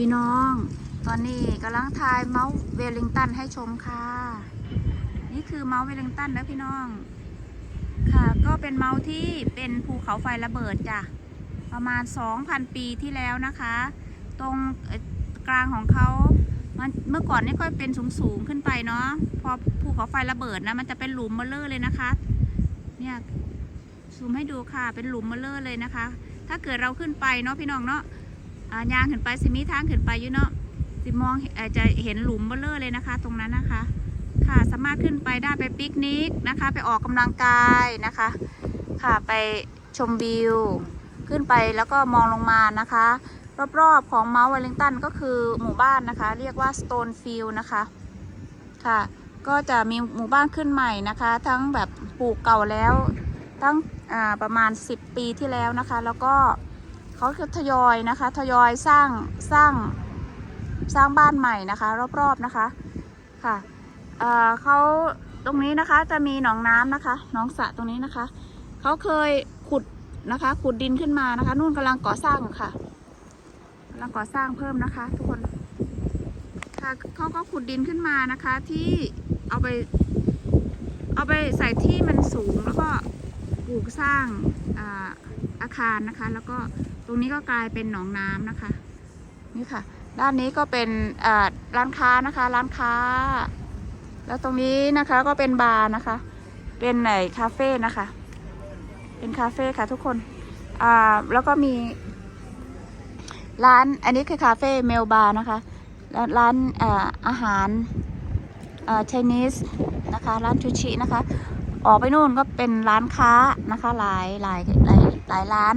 พี่น้อง ตอนนี้กำลังทายเมาส์เวลลิงตันให้ชมค่ะ นี่คือเมาส์เวลลิงตันนะพี่น้อง ค่ะ ก็เป็นเมาส์ที่เป็นภูเขาไฟระเบิดจ้ะ ประมาณ 2,000 ปีที่แล้วนะคะ ตรงกลางของเขามันเมื่อก่อนนี่ค่อยเป็นสูงๆขึ้นไปเนาะ พอภูเขาไฟระเบิดนะ มันจะเป็นหลุมเบลเลอร์เลยนะคะ เนี่ยซูมให้ดูค่ะ เป็นหลุมเบลเลอร์เลยนะคะ ถ้าเกิดเราขึ้นไปเนาะพี่น้องเนาะ อ่ายางขึ้นไปสิมีทางขึ้นไปอยู่เนาะสิมองอ่อจะเห็นหลุมเบลเลอร์เลยนะคะ ตรงนั้นนะคะ ค่ะสามารถขึ้นไปได้ไปปิกนิกนะคะ ไปออกกำลังกายนะคะ ค่ะไปชมวิว ขึ้นไปแล้วก็มองลงมานะคะ รอบๆของเมาส์ว l ลิงตันก็คือหมู่บ้านนะคะ เรียกว่า Stonefield นะคะค่ะ ก็จะมีหมู่บ้านขึ้นใหม่นะคะ ทั้งแบบปลูกเก่าแล้วตั้งประมาณ 10 ปีที่แล้วนะคะ แล้วก็ เขาก็ทยอยนะคะ ทยอยสร้างสร้างสร้างบ้านใหม่นะคะ รอบๆนะคะค่ะเเขาตรงนี้นะคะจะมีหนองน้ำนะคะหนองสระตรงนี้นะคะเขาเคยขุดนะคะ ขุดดินขึ้นมานะคะ นู่นกำลังก่อสร้างค่ะกำลังก่อสร้างเพิ่มนะคะ ทุกคนค่ะเขาก็ขุดดินขึ้นมานะคะ ที่เอาไป เอาไปใส่ที่มันสูงแล้วก็ปลูกสร้างอ่า อาคารนะคะ แล้วก็ตรงนี้ก็กลายเป็นหนองน้ำนะคะ นี่ค่ะ ด้านนี้ก็เป็นร้านค้านะคะ ร้านค้า แล้วตรงนี้นะคะก็เป็นบาร์นะคะ เป็นไหนคาเฟ่นะคะ เป็นคาเฟ่ค่ะทุกคนอ่าแล้วก็มี ร้านอันนี้คือคาเฟ่เมลบาร์นะคะแล้วร้านอาอาหารเอ่อ Chinese นะคะ ร้านชูชินะคะ ออกไปนู่นก็เป็นร้านค้านะคะ หลายหลายหลายหลายร้าน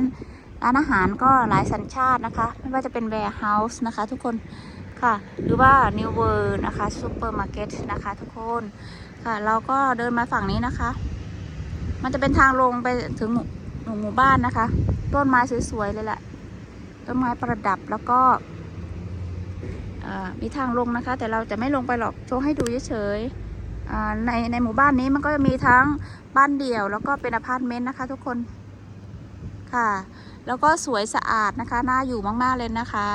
ร้านอาหารก็หลายสัญชาตินะคะ ไม่ว่าจะเป็น warehouse นะคะ ทุกคนค่ะ หรือว่า New World นะคะ Supermarket นะคะทุกคนค่ะ เราก็เดินมาฝั่งนี้นะคะ มันจะเป็นทางลงไปถึงหมู่หมู่บ้านนะคะ ต้นไม้สวยๆเลยแหละต้นไม้ประดับแล้วก็มีทางลงนะคะ แต่เราจะไม่ลงไปหรอกโชว์ให้ดูเฉยๆ ในในหมู่บ้านนี้มันก็จะมีทั้งบ้านเดี่ยว แล้วก็เป็นอพาร์ตเมนต์นะคะ ทุกคนค่ะ แล้วก็สวยสะอาดนะคะ น่าอยู่มากๆเลยนะคะ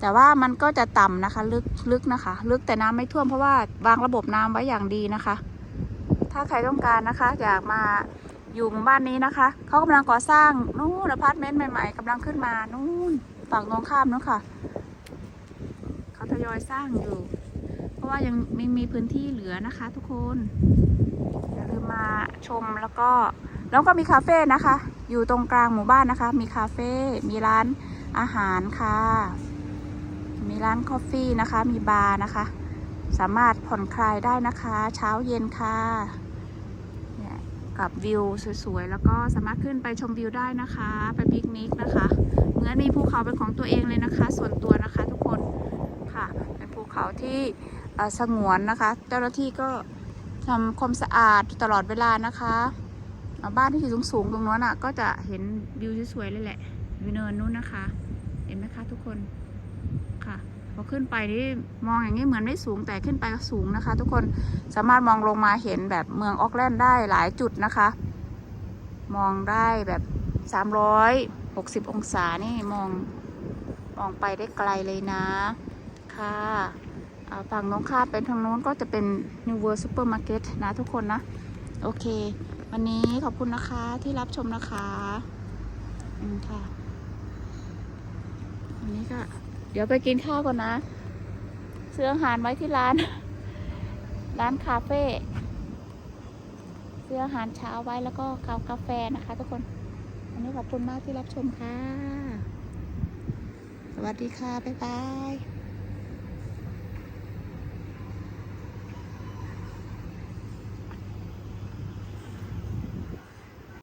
แต่ว่ามันก็จะต่ำนะคะ ลึกลึกนะคะ ลึกแต่น้ำไม่ท่วมเพราะว่าวางระบบน้ำไว้อย่างดีนะคะ ถ้าใครต้องการนะคะอยากมาอยู่หมู่บ้านนี้นะคะเขากำลังก่อสร้างนู่นอพาร์ตเมนต์ใหม่ ๆกำลังขึ้นมานู่นฝั่งตรงข้ามนู้นค่ะเขาทยอยสร้างอยู่ ราะว่ายังมีมีพื้นที่เหลือนะคะ ทุกคนอย่าลืมมาชมแล้วก็แล้วก็มีคาเฟ่นะคะ อยู่ตรงกลางหมู่บ้านนะคะ มีคาเฟ่มีร้านอาหารค่ะ มีร้านคอฟฟี่นะคะ มีบาร์นะคะ สามารถผ่อนคลายได้นะคะ เช้าเย็นค่ะเนี่ยกับวิวสวยๆแล้วก็สามารถขึ้นไปชมวิวได้นะคะ ไปปิกนิกนะคะเหมือนมีภูเขาเป็นของตัวเองเลยนะคะ ส่วนตัวนะคะทุกคนค่ะ เป็นภูเขาที่ สงวนนะคะ เจ้าหน้าที่ก็ทำความสะอาดตลอดเวลานะคะบ้านที่อยู่สูงๆตรงนู้นอะ ก็จะเห็นวิวสวยๆเลยแหละวิวเนินนู้นนะคะ เห็นไหมคะทุกคนค่ะพอขึ้นไปนี่มองอย่างนี้เหมือนไม่สูงแต่ขึ้นไปก็สูงนะคะ ทุกคนสามารถมองลงมาเห็นแบบเมืองออกแลนด์ได้หลายจุดนะคะ มองได้แบบ 360 องศานี่มองมองไปได้ไกลเลยนะค่ะ ฝั่งน้องข้ามเป็นทางโน้นก็จะเป็น New World Supermarket นะทุกคนนะ โอเค วันนี้ขอบคุณนะคะที่รับชมนะคะอืมค่ะวันนี้ก็เดี๋ยวไปกินข้าวก่อนนะ ซื้ออาหารไว้ที่ร้าน ร้านคาเฟ่ซื้ออาหารเช้าไว้แล้วก็กากาแฟนะคะ ทุกคนวันนี้ขอบคุณมากที่รับชมค่ะ สวัสดีค่ะ บ๊ายบาย